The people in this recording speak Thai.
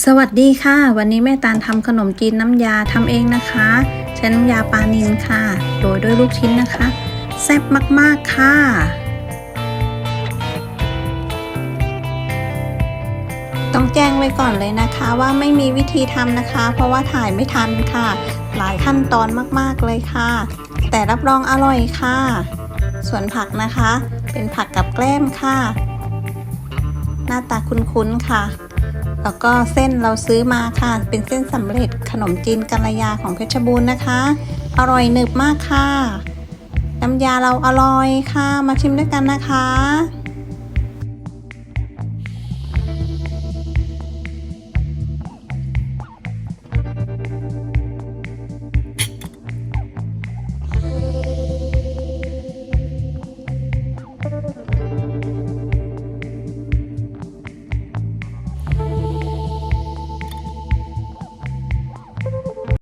สวัสดีค่ะ วันนี้แม่ตาลทำขนมจีนน้ำยาทำเองนะคะ ใช้น้ำยาปลานิลค่ะโรยด้วยลูกชิ้นนะคะ แซ่บมาก ๆ ค่ะ ต้องแจ้งไว้ก่อนเลยนะคะ ว่าไม่มีวิธีทำนะคะ เพราะว่าถ่ายไม่ทันค่ะ หลายขั้นตอนมาก ๆ เลยค่ะ แต่รับรองอร่อยค่ะ ส่วนผักนะคะ เป็นผักกับแกล้มค่ะ หน้าตาคุ้นๆค่ะ แล้วก็เส้นเราซื้อมาค่ะ เป็นเส้นสำเร็จขนมจีนกัลยาของเพชรบูรณ์นะคะ อร่อยหนึบมากค่ะ น้ำยาเราอร่อยค่ะ มาชิมด้วยกันนะคะ